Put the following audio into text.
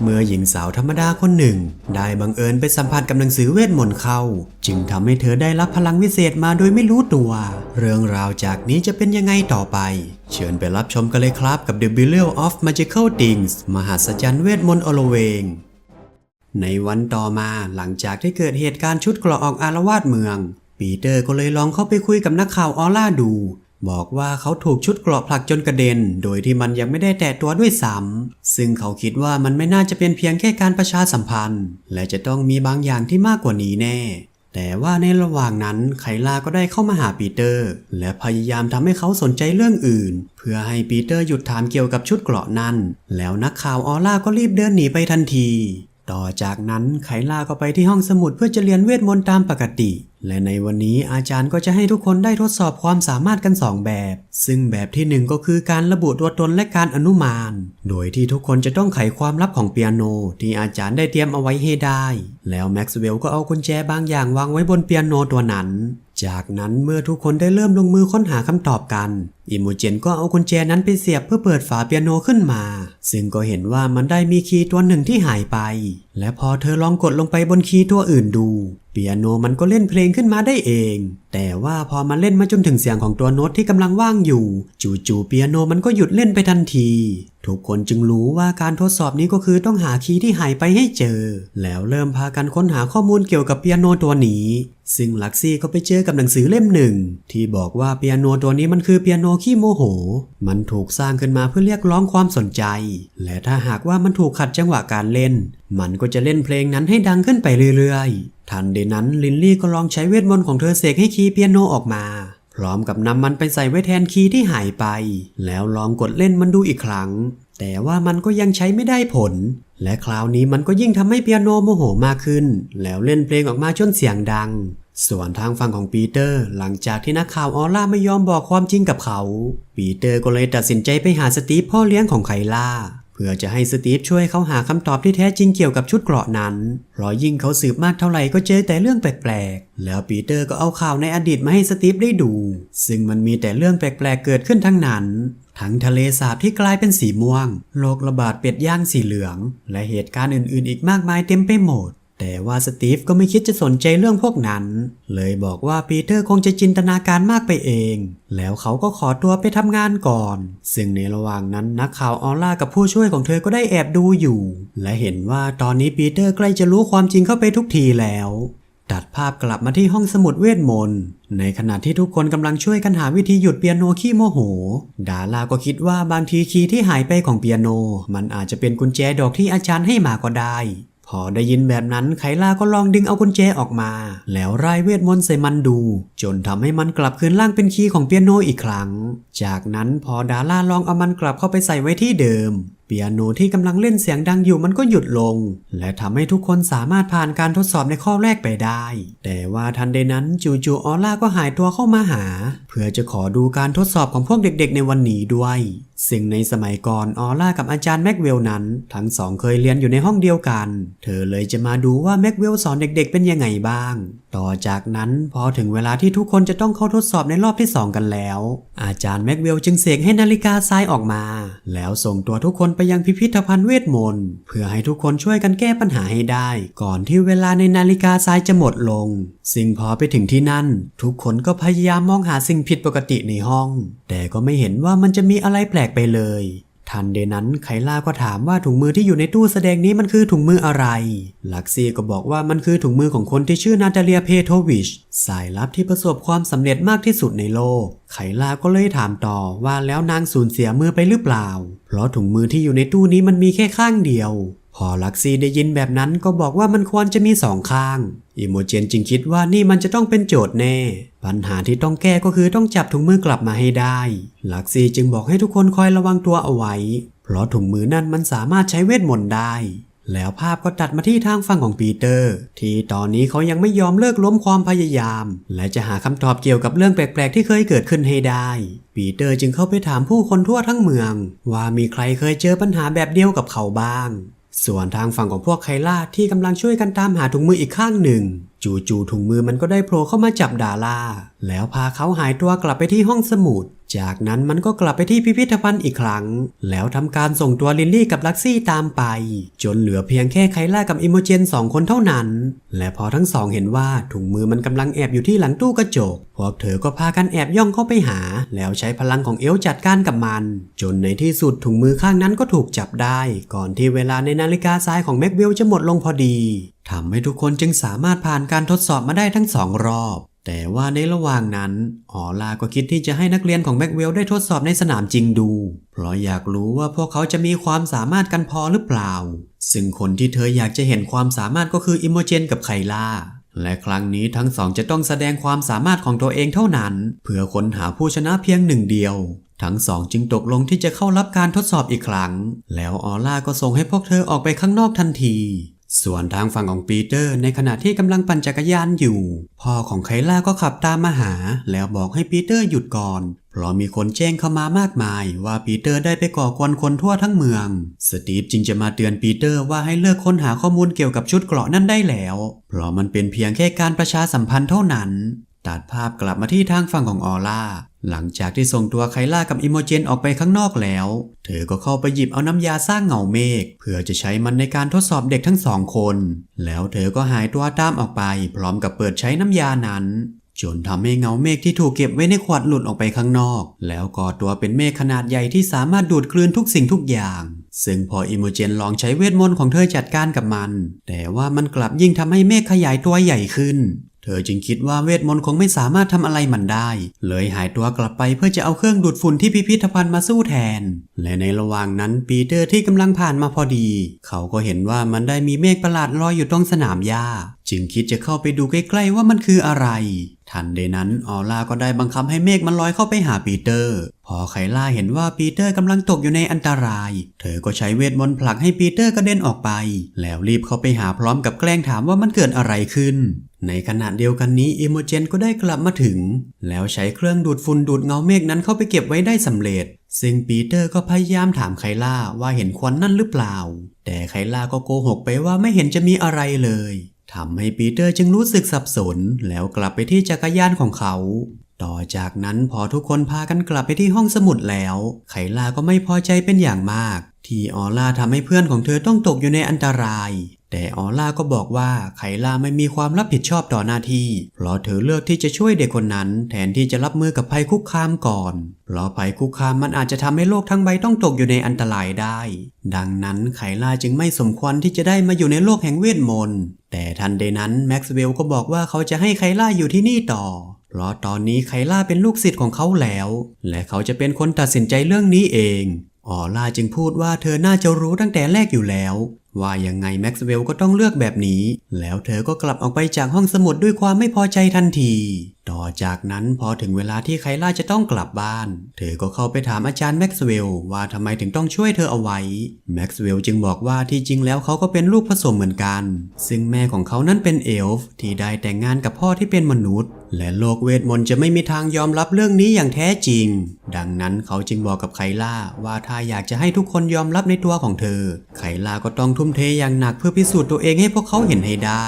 เมื่อหญิงสาวธรรมดาคนหนึ่ง ได้บังเอิญไปสัมผัสกับหนังสือเวทมนต์เข้า จึงทำให้เธอได้รับพลังวิเศษมาโดยไม่รู้ตัว เรื่องราวจากนี้จะเป็นยังไงต่อไป เชิญไปรับชมกันเลยครับกับ The b u r e a u of Magical Things มหัศจรรย์เวทมนต์อโลเวงในวันต่อมาหลังจากที่เกิดเหตุการณ์ชุดกราะออกอารวาสเมือง ปีเตอร์ก็เลยลองเข้าไปคุยกับนักข่าวออล่าดู บอกว่าเขาถูกชุดเกราะผลักจนกระเด็น โดยที่มันยังไม่ได้แตะตัวด้วยซ้ำซึ่งเขาคิดว่ามันไม่น่าจะเป็นเพียงแค่การประชาสัมพันธ์ และจะต้องมีบางอย่างที่มากกว่านี้แน่ แต่ว่าในระหว่างนั้นไคลาก็ได้เข้ามาหาปีเตอร์ และพยายามทำให้เขาสนใจเรื่องอื่น เพื่อให้ปีเตอร์หยุดถามเกี่ยวกับชุดเกราะนั้น แล้วนักข่าวออล่าก็รีบเดินหนีไปทันที ต่อจากนั้นไคลาก็ไปที่ห้องสมุดเพื่อจะเรียนเวทมนต์ตามปกติ และในวันนี้อาจารย์ก็จะให้ทุกคนได้ทดสอบความสามารถกันสองแบบ ซึ่งแบบที่หนึ่งก็คือการระบุตัวตนและการอนุมาน โดยที่ทุกคนจะต้องไขความลับของเปียโน ที่อาจารย์ได้เตรียมเอาไว้ให้ได้ แล้วแม็กซ์เวลก็เอากุญแจบางอย่างวางไว้บนเปียโนตัวนั้น จากนั้นเมื่อทุกคนได้เริ่มลงมือค้นหาคำตอบกัน อิโมเจนก็เอากุญแจนั้นไปเสียบเพื่อเปิดฝาเปียโนขึ้นมา ซึ่งก็เห็นว่ามันได้มีคีย์ตัวหนึ่งที่หายไป และพอเธอลองกดลงไปบนคีย์ตัวอื่นดู เปียโนมันก็เล่นเพลงขึ้นมาได้เอง แต่ว่าพอมันเล่นมาจนถึงเสียงของตัวโน้ตที่กำลังว่างอยู่ จู่ๆเปียโนมันก็หยุดเล่นไปทันที ทุกคนจึงรู้ว่าการทดสอบนี้ก็คือต้องหาคีย์ที่หายไปให้เจอ แล้วเริ่มพากันค้นหาข้อมูลเกี่ยวกับเปียโนตัวนี้ ซึ่งลักซี่ก็ไปเจอกับหนังสือเล่มหนึ่ง ที่บอกว่าเปียโนตัวนี้มันคือเปียโนขี้โมโห มันถูกสร้างขึ้นมาเพื่อเรียกร้องความสนใจ และถ้าหากว่ามันถูกขัดจังหวะการเล่น มันก็จะเล่นเพลงนั้นให้ดังขึ้นไปเรื่อยๆ ทันใดนั้นลินลี่ก็ลองใช้เวทมนต์ของเธอเสกให้คีย์เปียโนออกมา พร้อมกับนำมันไปใส่ไว้แทนคีย์ที่หายไป แล้วลองกดเล่นมันดูอีกครั้ง แต่ว่ามันก็ยังใช้ไม่ได้ผล และคราวนี้มันก็ยิ่งทำให้เปียโนโมโหมากขึ้น แล้วเล่นเพลงออกมาจนเสียงดังส่วนทางฝั่งของปีเตอร์ หลังจากที่นักข่าวออล่าไม่ยอมบอกความจริงกับเขา ปีเตอร์ก็เลยตัดสินใจไปหาสตีฟพ่อเลี้ยงของไคล่า เพื่อจะให้สตีฟช่วยเขาหาคำตอบที่แท้จริงเกี่ยวกับชุดเกราะนั้น เพราะยิ่งเขาสืบมากเท่าไหร่ก็เจอแต่เรื่องแปลกๆ แล้วปีเตอร์ก็เอาข่าวในอดีตมาให้สตีฟได้ดู ซึ่งมันมีแต่เรื่องแปลกๆ เกิดขึ้นทั้งนั้น ทั้งทะเลสาบที่กลายเป็นสีม่วง โรคระบาดเป็ดย่างสีเหลือง และเหตุการณ์อื่นๆ อีกมากมายเต็มไปหมด แต่ว่าสตีฟก็ไม่คิดจะสนใจเรื่องพวกนั้น เลยบอกว่าปีเตอร์คงจะจินตนาการมากไปเอง แล้วเขาก็ขอตัวไปทำงานก่อน ซึ่งในระหว่างนั้นนักข่าวออล่ากับผู้ช่วยของเธอก็ได้แอบดูอยู่ และเห็นว่าตอนนี้ปีเตอร์ใกล้จะรู้ความจริงเข้าไปทุกทีแล้ว ตัดภาพกลับมาที่ห้องสมุดเวทมนต์ ในขณะที่ทุกคนกำลังช่วยกันหาวิธีหยุดเปียโนขี้โมโห ดาราก็คิดว่าบางทีคีย์ที่หายไปของเปียโน มันอาจจะเป็นกุญแจดอกที่อาจารย์ให้มาก็ได้ พอได้ยินแบบนั้นไคล่าก็ลองดึงเอากุญแจออกมา แล้วรายเวทมนต์ใส่มันดู จนทำให้มันกลับคืนร่างเป็นคีย์ของเปียโนอีกครั้ง จากนั้นพอดาราลองเอามันกลับเข้าไปใส่ไว้ที่เดิมเปียโนที่กำลังเล่นเสียงดังอยู่มันก็หยุดลง และทำให้ทุกคนสามารถผ่านการทดสอบในข้อแรกไปได้ แต่ว่าทันใดนั้นจู่ๆออล่าก็หายตัวเข้ามาหา เพื่อจะขอดูการทดสอบของพวกเด็กๆในวันนี้ด้วยซึ่งในสมัยก่อนออล่ากับอาจารย์แม็กเวลนั้น ทั้งสองเคยเรียนอยู่ในห้องเดียวกัน เธอเลยจะมาดูว่าแม็กเวลสอนเด็กๆเป็นยังไงบ้าง ต่อจากนั้นพอถึงเวลาที่ทุกคนจะต้องเข้าทดสอบในรอบที่ 2 กันแล้ว อาจารย์แม็กเวลจึงเสกให้นาฬิกาทรายออกมา แล้วส่งตัวทุกคนไปยังพิพิธภัณฑ์เวทมนต์เพื่อให้ทุกคนช่วยกันแก้ปัญหาให้ได้ ก่อนที่เวลาในนาฬิกาทรายจะหมดลง ซึ่งพอไปถึงที่นั่น ทุกคนก็พยายามมองหาสิ่งผิดปกติในห้อง แต่ก็ไม่เห็นว่ามันจะมีอะไรแปลกไปเลย ทันเดนั้นไคล่าก็ถามว่าถุงมือที่อยู่ในตู้แสดงนี้มันคือถุงมืออะไร ลักซี่ก็บอกว่ามันคือถุงมือของคนที่ชื่อนาตาเลียเพโทวิช สายลับที่ประสบความสำเร็จมากที่สุดในโลก ไคล่าก็เลยถามต่อว่าแล้วนางสูญเสียมือไปหรือเปล่า เพราะถุงมือที่อยู่ในตู้นี้มันมีแค่ข้างเดียว พอลักซี่ได้ยินแบบนั้นก็บอกว่ามันควรจะมีสองข้าง อิโมเจนจึงคิดว่านี่มันจะต้องเป็นโจทย์แน่ ปัญหาที่ต้องแก้ก็คือต้องจับถุงมือกลับมาให้ได้ ลักซี่จึงบอกให้ทุกคนคอยระวังตัวเอาไว้ เพราะถุงมือนั่นมันสามารถใช้เวทมนต์ได้ แล้วภาพก็ตัดมาที่ทางฝั่งของปีเตอร์ ที่ตอนนี้เขายังไม่ยอมเลิกล้มความพยายาม และจะหาคำตอบเกี่ยวกับเรื่องแปลกๆที่เคยเกิดขึ้นให้ได้ ปีเตอร์จึงเข้าไปถามผู้คนทั่วทั้งเมือง ว่ามีใครเคยเจอปัญหาแบบเดียวกับเขาบ้าง ส่วนทางฝั่งของพวกไคล่าที่กำลังช่วยกันตามหาถุงมืออีกข้างหนึ่ง จู่ๆถุงมือมันก็ได้โผล่เข้ามาจับดาราแล้วพาเขาหายตัวกลับไปที่ห้องสมุด จากนั้นมันก็กลับไปที่พิพิธภัณฑ์อีกครั้ง แล้วทำการส่งตัวลิลลี่กับลักซี่ตามไป จนเหลือเพียงแค่ไคล่ากับอิโมเจนสองคนเท่านั้น และพอทั้งสองเห็นว่าถุงมือมันกำลังแอบอยู่ที่หลังตู้กระจก พวกเธอก็พากันแอบย่องเข้าไปหา แล้วใช้พลังของเอลจัดการกับมัน จนในที่สุดถุงมือข้างนั้นก็ถูกจับได้ ก่อนที่เวลาในนาฬิกาทรายของแม็กเวลจะหมดลงพอดีทำให้ทุกคนจึงสามารถผ่านการทดสอบมาได้ทั้งสองรอบ แต่ว่าในระหว่างนั้นออลาก็คิดที่จะให้นักเรียนของแม็กเวลได้ทดสอบในสนามจริงดู เพราะอยากรู้ว่าพวกเขาจะมีความสามารถกันพอหรือเปล่า ซึ่งคนที่เธออยากจะเห็นความสามารถก็คืออิโมเจนกับไคล่า และครั้งนี้ทั้งสองจะต้องแสดงความสามารถของตัวเองเท่านั้น เพื่อค้นหาผู้ชนะเพียงหนึ่งเดียวทั้งสองจึงตกลงที่จะเข้ารับการทดสอบอีกครั้ง แล้วออล่าก็ส่งให้พวกเธอออกไปข้างนอกทันที ส่วนทางฝั่งของปีเตอร์ในขณะที่กำลังปั่นจักรยานอยู่ พ่อของไคล่าก็ขับตามมาหา แล้วบอกให้ปีเตอร์หยุดก่อน เพราะมีคนแจ้งเข้ามามากมาย ว่าปีเตอร์ได้ไปก่อกวนคนทั่วทั้งเมือง สตีฟจึงจะมาเตือนปีเตอร์ว่าให้เลิกค้นหาข้อมูลเกี่ยวกับชุดเกราะนั่นได้แล้ว เพราะมันเป็นเพียงแค่การประชาสัมพันธ์เท่านั้น ตัดภาพกลับมาที่ทางฝั่งของออร่า หลังจากที่ส่งตัวไคล่ากับอิโมเจนออกไปข้างนอกแล้ว เธอก็เข้าไปหยิบเอาน้ำยาสร้างเงาเมฆเพื่อจะใช้มันในการทดสอบเด็กทั้งสองคน แล้วเธอก็หายตัวตามออกไป พร้อมกับเปิดใช้น้ำยานั้น จนทำให้เงาเมฆที่ถูกเก็บไว้ในขวดหลุดออกไปข้างนอก แล้วก่อตัวเป็นเมฆขนาดใหญ่ที่สามารถดูดกลืนทุกสิ่งทุกอย่างซึ่งพออิโมเจนลองใช้เวทมนต์ของเธอจัดการกับมัน แต่ว่ามันกลับยิ่งทำให้เมฆขยายตัวใหญ่ขึ้น เธอจึงคิดว่าเวทมนต์คงไม่สามารถทำอะไรมันได้ เลยหายตัวกลับไปเพื่อจะเอาเครื่องดูดฝุ่นที่พิพิธภัณฑ์มาสู้แทน และในระหว่างนั้นปีเตอร์ที่กำลังผ่านมาพอดี เขาก็เห็นว่ามันได้มีเมฆประหลาดลอยอยู่ตรงสนามหญ้า จึงคิดจะเข้าไปดูใกล้ๆว่ามันคืออะไร ทันใดนั้นออล่าก็ได้บังคับให้เมฆมันลอยเข้าไปหาปีเตอร์ พอไคล่าเห็นว่าปีเตอร์กำลังตกอยู่ในอันตราย เธอก็ใช้เวทมนต์ผลักให้ปีเตอร์กระเด็นออกไป แล้วรีบเข้าไปหาพร้อมกับแกล้งถามว่ามันเกิดอะไรขึ้น ในขณะเดียวกันนี้อิโมเจนก็ได้กลับมาถึง แล้วใช้เครื่องดูดฝุ่นดูดเงาเมฆนั้นเข้าไปเก็บไว้ได้สำเร็จ ซึ่งปีเตอร์ก็พยายามถามไคล่าว่าเห็นควันนั่นหรือเปล่า แต่ไคล่าก็โกหกไปว่าไม่เห็นจะมีอะไรเลย ทำให้ปีเตอร์จึงรู้สึกสับสน แล้วกลับไปที่จักรยานของเขา ต่อจากนั้นพอทุกคนพากันกลับไปที่ห้องสมุดแล้ว ไคลาก็ไม่พอใจเป็นอย่างมาก ที่ออล่าทำให้เพื่อนของเธอต้องตกอยู่ในอันตราย แต่ออล่าก็บอกว่าไคล่าไม่มีความรับผิดชอบต่อหน้าที่ เพราะเธอเลือกที่จะช่วยเด็กคนนั้น แทนที่จะรับมือกับภัยคุกคามก่อน เพราะภัยคุกคามมันอาจจะทำให้โลกทั้งใบต้องตกอยู่ในอันตรายได้ ดังนั้นไคล่าจึงไม่สมควรที่จะได้มาอยู่ในโลกแห่งเวทมนต์ แต่ทันใดนั้นแม็กซ์เวลล์ก็บอกว่าเขาจะให้ไคล่าอยู่ที่นี่ต่อ เพราะตอนนี้ไคล่าเป็นลูกศิษย์ของเขาแล้ว และเขาจะเป็นคนตัดสินใจเรื่องนี้เอง ออล่าจึงพูดว่าเธอน่าจะรู้ตั้งแต่แรกอยู่แล้ว ว่ายังไงแม็กซ์เวลล์ก็ต้องเลือกแบบนี้ แล้วเธอก็กลับออกไปจากห้องสมุดด้วยความไม่พอใจทันที ต่อจากนั้นพอถึงเวลาที่ไคล่าจะต้องกลับบ้าน เธอก็เข้าไปถามอาจารย์แม็กซ์เวลล์ว่าทำไมถึงต้องช่วยเธอเอาไว้ แม็กซ์เวลล์จึงบอกว่าที่จริงแล้วเขาก็เป็นลูกผสมเหมือนกัน ซึ่งแม่ของเขานั้นเป็นเอลฟ์ที่ได้แต่งงานกับพ่อที่เป็นมนุษย์ และโลกเวทมนต์จะไม่มีทางยอมรับเรื่องนี้อย่างแท้จริง ดังนั้นเขาจึงบอกกับไคล่าว่าถ้าอยากจะให้ทุกคนยอมรับในตัวของเธอ ไคล่าก็ต้องทุ่มเทอย่างหนักเพื่อพิสูจน์ตัวเองให้พวกเขาเห็นให้ได้